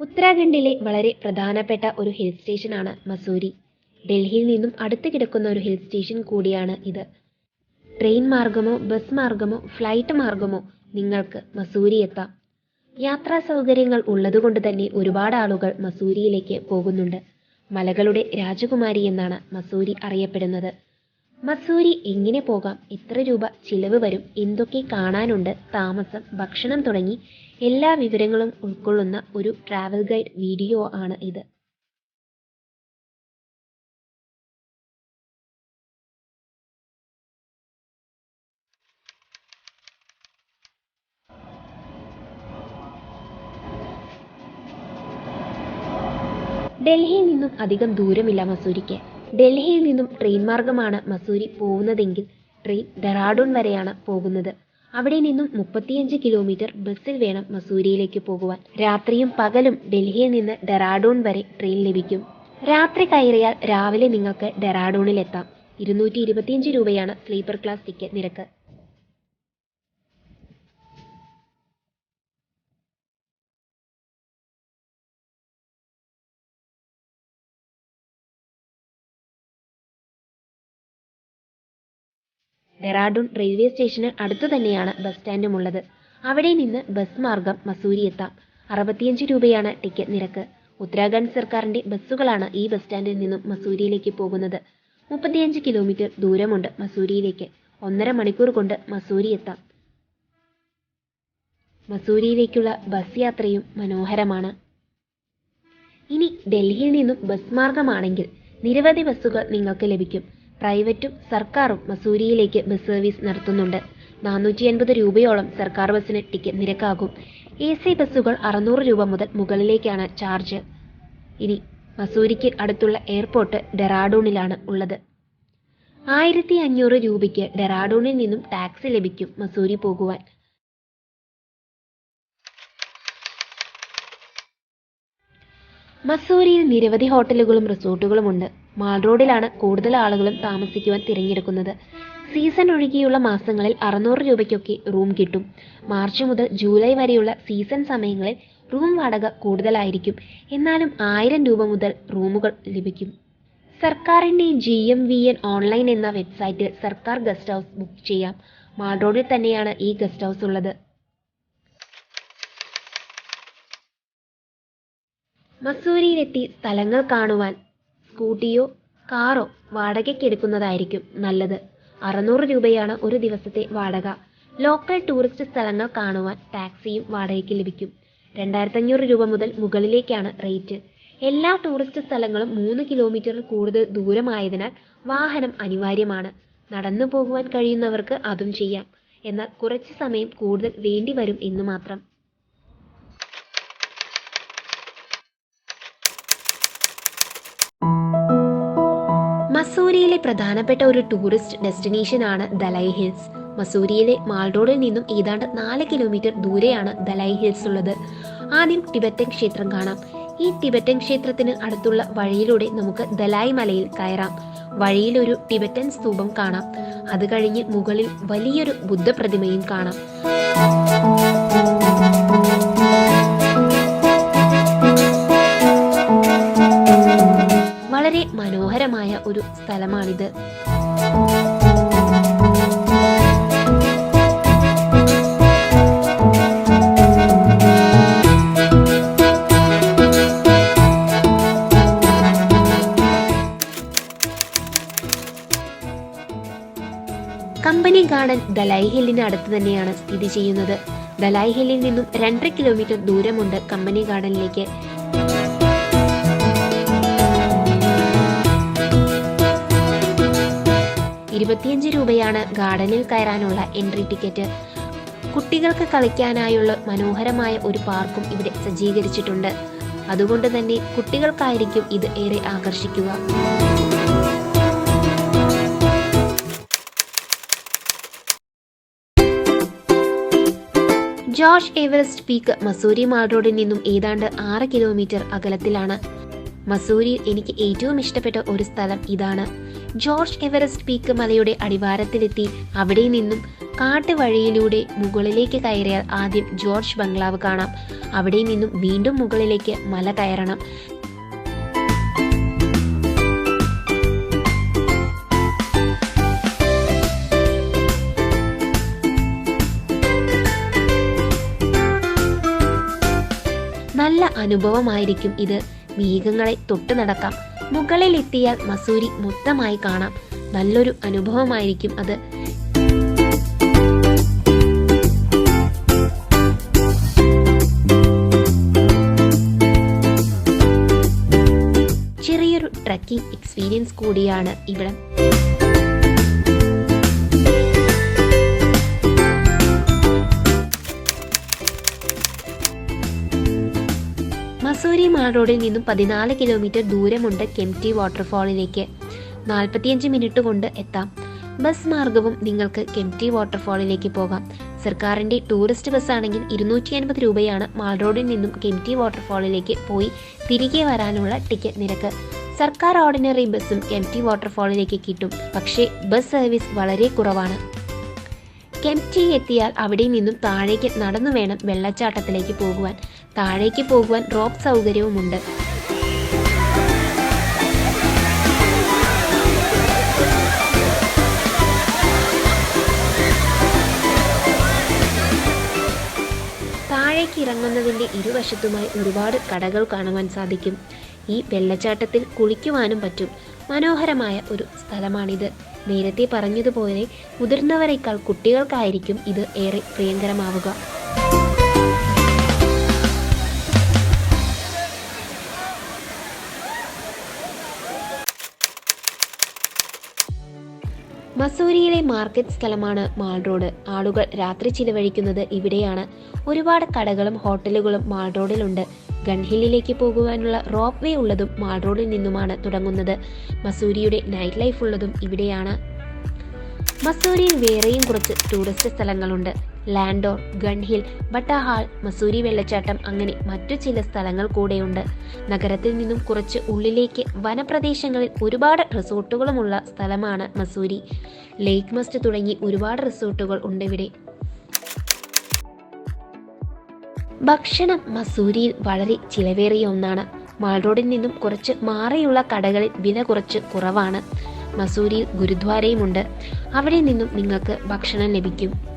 ഉത്തരാഖണ്ഡിലെ വളരെ പ്രധാനപ്പെട്ട ഒരു ഹിൽ സ്റ്റേഷനാണ് മസൂരി. ഡൽഹിയിൽ നിന്നും അടുത്ത് കിടക്കുന്ന ഒരു ഹിൽ സ്റ്റേഷൻ കൂടിയാണ് ഇത്. ട്രെയിൻ മാർഗമോ ബസ് മാർഗമോ ഫ്ലൈറ്റ് മാർഗമോ നിങ്ങൾക്ക് മസൂരി എത്താം. യാത്രാ സൗകര്യങ്ങൾ ഉള്ളതുകൊണ്ട് തന്നെ ഒരുപാട് ആളുകൾ മസൂരിയിലേക്ക് പോകുന്നുണ്ട്. മലകളുടെ രാജകുമാരി എന്നാണ് മസൂരി അറിയപ്പെടുന്നത്. മസൂരി എങ്ങനെ പോകാം? എത്ര രൂപ ചിലവ് വരും? എന്തൊക്കെ കാണാനുണ്ട്? താമസം ഭക്ഷണം തുടങ്ങി എല്ലാ വിവരങ്ങളും ഉൾക്കൊള്ളുന്ന ഒരു ട്രാവൽ ഗൈഡ് വീഡിയോ ആണ് ഇത്. ഡൽഹിയിൽ നിന്നും അധികം ദൂരമില്ല മസൂരിക്ക്. ഡൽഹിയിൽ നിന്നും ട്രെയിൻ മാർഗമാണ് മസൂരി പോകുന്നതെങ്കിൽ ട്രെയിൻ ഡെറാഡൂൺ വരെയാണ് പോകുന്നത്. അവിടെ നിന്നും മുപ്പത്തിയഞ്ച് കിലോമീറ്റർ ബസ്സിൽ വേണം മസൂരിയിലേക്ക് പോകുവാൻ. രാത്രിയും പകലും ഡൽഹിയിൽ നിന്ന് ഡെറാഡൂൺ വരെ ട്രെയിൻ ലഭിക്കും. രാത്രി കയറിയാൽ രാവിലെ നിങ്ങൾക്ക് ഡെറാഡൂണിൽ എത്താം ഇരുന്നൂറ്റി ഇരുപത്തിയഞ്ച് രൂപയാണ് സ്ലീപ്പർ ക്ലാസ് ടിക്കറ്റ് നിരക്ക്. ഡെറാഡൂൺ റെയിൽവേ സ്റ്റേഷന് അടുത്തു തന്നെയാണ് ബസ് സ്റ്റാൻഡും ഉള്ളത് അവിടെ നിന്ന് ബസ് മാർഗം മസൂരി എത്താം. അറുപത്തിയഞ്ച് രൂപയാണ് ടിക്കറ്റ് നിരക്ക്. ഉത്തരാഖണ്ഡ് സർക്കാരിന്റെ ബസ്സുകളാണ് ഈ ബസ് സ്റ്റാൻഡിൽ നിന്നും മസൂരിയിലേക്ക് പോകുന്നത്. മുപ്പത്തിയഞ്ച് കിലോമീറ്റർ ദൂരമുണ്ട് മസൂരിയിലേക്ക്. ഒന്നര മണിക്കൂർ കൊണ്ട് മസൂരി എത്താം. മസൂരിയിലേക്കുള്ള ബസ് യാത്രയും മനോഹരമാണ്. ഇനി ഡൽഹിയിൽ നിന്നും ബസ് മാർഗമാണെങ്കിൽ നിരവധി ബസ്സുകൾ നിങ്ങൾക്ക് ലഭിക്കും. പ്രൈവറ്റും സർക്കാരും മസൂരിയിലേക്ക് ബസ് സർവീസ് നടത്തുന്നുണ്ട്. നാനൂറ്റി എൺപത് രൂപയോളം സർക്കാർ ബസ്സിന് ടിക്കറ്റ് നിരക്കാകും. എ സി ബസ്സുകൾ അറുന്നൂറ് രൂപ മുതൽ മുകളിലേക്കാണ് ചാർജ്. ഇനി മസൂരിക്ക് അടുത്തുള്ള എയർപോർട്ട് ഡെറാഡൂണിലാണ് ഉള്ളത്. ആയിരത്തി അഞ്ഞൂറ് രൂപയ്ക്ക് ഡെറാഡൂണിൽ നിന്നും ടാക്സി ലഭിക്കും മസൂരി പോകുവാൻ. മസൂരിയിൽ നിരവധി ഹോട്ടലുകളും റിസോർട്ടുകളും ഉണ്ട്. മാൾ റോഡിലാണ് കൂടുതൽ ആളുകളും താമസിക്കുവാൻ തിരഞ്ഞെടുക്കുന്നത്. സീസൺ ഒഴികെയുള്ള മാസങ്ങളിൽ അറുന്നൂറ് രൂപയ്ക്കൊക്കെ റൂം കിട്ടും. മാർച്ച് മുതൽ ജൂലൈ വരെയുള്ള സീസൺ സമയങ്ങളിൽ റൂം വാടക കൂടുതലായിരിക്കും. എന്നാലും ആയിരം രൂപ മുതൽ റൂമുകൾ ലഭിക്കും. സർക്കാരിന്റെ G M V N online എന്ന വെബ്സൈറ്റിൽ സർക്കാർ ഗസ്റ്റ് ഹൗസ് ബുക്ക് ചെയ്യാം. മാൾ റോഡിൽ തന്നെയാണ് ഈ ഗസ്റ്റ് ഹൗസ് ഉള്ളത്. മസൂരിയിലെത്തി സ്ഥലങ്ങൾ കാണുവാൻ സ്കൂട്ടിയോ കാറോ വാടകയ്ക്കെടുക്കുന്നതായിരിക്കും നല്ലത്. അറുന്നൂറ് രൂപയാണ് ഒരു ദിവസത്തെ വാടക. ലോക്കൽ ടൂറിസ്റ്റ് സ്ഥലങ്ങൾ കാണുവാൻ ടാക്സിയും വാടകയ്ക്ക് ലഭിക്കും. രണ്ടായിരത്തി അഞ്ഞൂറ് രൂപ മുതൽ മുകളിലേക്കാണ് റേറ്റ്. എല്ലാ ടൂറിസ്റ്റ് സ്ഥലങ്ങളും മൂന്ന് കിലോമീറ്ററിൽ കൂടുതൽ ദൂരമായതിനാൽ വാഹനം അനിവാര്യമാണ്. നടന്നു പോകുവാൻ കഴിയുന്നവർക്ക് അതും ചെയ്യാം. എന്നാൽ കുറച്ച് സമയം കൂടുതൽ വേണ്ടി വരും എന്ന് മാത്രം. മസൂരിയിലെ പ്രധാനപ്പെട്ട ഒരു ടൂറിസ്റ്റ് ഡെസ്റ്റിനേഷൻ ആണ് ദലൈ ഹിൽസ് മസൂരിയിലെ മാൾഡോഡിൽ നിന്നും ഏതാണ്ട് നാല് കിലോമീറ്റർ ദൂരെയാണ് ദലൈ ഹിൽസ് ഉള്ളത്. ആദ്യം ടിബറ്റൻ ക്ഷേത്രം കാണാം. ഈ ടിബറ്റൻ ക്ഷേത്രത്തിന് അടുത്തുള്ള വഴിയിലൂടെ നമുക്ക് ദലായ് മലയിൽ കയറാം. വഴിയിൽ ഒരു ടിബറ്റൻ സ്തൂപം കാണാം. അത് കഴിഞ്ഞ് മുകളിൽ വലിയൊരു ബുദ്ധപ്രതിമയും കാണാം. സ്ഥലമാണിത്. കമ്പനി ഗാർഡൻ ദലായ് ഹില്ലിന് അടുത്ത് തന്നെയാണ് സ്ഥിതി ചെയ്യുന്നത്. ദലായ് ഹില്ലിൽ നിന്നും രണ്ടര കിലോമീറ്റർ ദൂരമുണ്ട് കമ്പനി ഗാർഡനിലേക്ക്. ഇരുപത്തിയഞ്ച് രൂപയാണ് ഗാർഡനിൽ കയറാനുള്ള എൻട്രി ടിക്കറ്റ്. കുട്ടികൾക്ക് കളിക്കാനായുള്ള മനോഹരമായ ഒരു പാർക്കും ഇവിടെ സജ്ജീകരിച്ചിട്ടുണ്ട്. അതുകൊണ്ട് തന്നെ കുട്ടികൾക്കായിരിക്കും ഇത് ഏറെ ആകർഷിക്കുക. George Everest peak Mussoorie mall റോഡിൽ നിന്നും ഏതാണ്ട് ആറ് കിലോമീറ്റർ അകലത്തിലാണ്. മസൂരിയിൽ എനിക്ക് ഏറ്റവും ഇഷ്ടപ്പെട്ട ഒരു സ്ഥലം ഇതാണ്. ജോർജ് എവറസ്റ്റ് പീക്ക് മലയുടെ അടിവാരത്തിലെത്തി അവിടെ നിന്നും കാട്ടുവഴിയിലൂടെ മുകളിലേക്ക് കയറിയാൽ ആദ്യം ജോർജ് ബംഗ്ലാവ് കാണാം. അവിടെ നിന്നും വീണ്ടും മുകളിലേക്ക് മല കയറണം. നല്ല അനുഭവമായിരിക്കും ഇത്. മേഘങ്ങളെ തൊട്ടു നടക്കാം. മുകളിൽ എത്തിയാൽ മസൂരി മൊത്തമായി കാണാം. നല്ലൊരു അനുഭവമായിരിക്കും അത്. ചെറിയൊരു ട്രക്കിംഗ് എക്സ്പീരിയൻസ് കൂടിയാണ് ഇവിടം. മസൂരി മാൾ റോഡിൽ നിന്നും പതിനാല് കിലോമീറ്റർ ദൂരമുണ്ട് കെംറ്റി വാട്ടർഫാളിലേക്ക്. നാൽപ്പത്തിയഞ്ച് മിനിറ്റ് കൊണ്ട് എത്താം. ബസ് മാർഗവും നിങ്ങൾക്ക് കെംറ്റി വാട്ടർഫാളിലേക്ക് പോകാം. സർക്കാരിന്റെ ടൂറിസ്റ്റ് ബസ് ആണെങ്കിൽ ഇരുന്നൂറ്റി അൻപത് രൂപയാണ് മാൾ റോഡിൽ നിന്നും കെംറ്റി വാട്ടർഫാളിലേക്ക് പോയി തിരികെ വരാനുള്ള ടിക്കറ്റ് നിരക്ക്. സർക്കാർ ഓർഡിനറി ബസ്സും കെംറ്റി വാട്ടർഫാളിലേക്ക് കിട്ടും. പക്ഷേ ബസ് സർവീസ് വളരെ കുറവാണ്. കെംറ്റി എത്തിയാൽ അവിടെ നിന്നും താഴേക്ക് നടന്നു വേണം വെള്ളച്ചാട്ടത്തിലേക്ക് പോകുവാൻ. താഴേക്ക് പോകുവാൻ റോപ്പ് സൗകര്യവുമുണ്ട്. താഴേക്ക് ഇറങ്ങുന്നതിന്റെ ഇരുവശത്തുമായി ഒരുപാട് കടകൾ കാണുവാൻ സാധിക്കും. ഈ വെള്ളച്ചാട്ടത്തിൽ കുളിക്കുവാനും പറ്റും. മനോഹരമായ ഒരു സ്ഥലമാണിത്. നേരത്തെ പറഞ്ഞതുപോലെ മുതിർന്നവരെക്കാൾ കുട്ടികൾക്കായിരിക്കും ഇത് ഏറെ പ്രിയങ്കരമാവുക. മസൂരിയിലെ മാർക്കറ്റ് സ്ഥലമാണ് മാൾ റോഡ്. ആളുകൾ രാത്രി ചിലവഴിക്കുന്നത് ഇവിടെയാണ്. ഒരുപാട് കടകളും ഹോട്ടലുകളും മാൾ റോഡിലുണ്ട്. ഗൺഹില്ലിലേക്ക് പോകുവാനുള്ള റോപ്പ് വേ ഉള്ളതും മാൾ റോഡിൽ നിന്നുമാണ് തുടങ്ങുന്നത്. മസൂരിയുടെ നൈറ്റ് ലൈഫ് ഉള്ളതും ഇവിടെയാണ്. മസൂരിയിൽ വേറെയും കുറച്ച് ടൂറിസ്റ്റ് സ്ഥലങ്ങളുണ്ട്. ലാൻഡോർ ഗൺഹിൽ ബട്ടാഹാൾ മസൂരി വെള്ളച്ചാട്ടം അങ്ങനെ മറ്റു ചില സ്ഥലങ്ങൾ കൂടെയുണ്ട്. നഗരത്തിൽ നിന്നും കുറച്ച് ഉള്ളിലേക്ക് വനപ്രദേശങ്ങളിൽ ഒരുപാട് റിസോർട്ടുകളുമുള്ള സ്ഥലമാണ് മസൂരി. ലേക്ക് മസ്റ്റ് തുടങ്ങി ഒരുപാട് റിസോർട്ടുകൾ ഉണ്ട് ഇവിടെ. ഭക്ഷണം മസൂരിയിൽ വളരെ ചിലവേറിയ ഒന്നാണ്. മാൾ റോഡിൽ നിന്നും കുറച്ച് മാറിയുള്ള കടകളിൽ വില കുറച്ച് കുറവാണ്. മസൂരിയിൽ ഗുരുദ്വാരയുമുണ്ട്. അവിടെ നിന്നും നിങ്ങൾക്ക് ഭക്ഷണം ലഭിക്കും.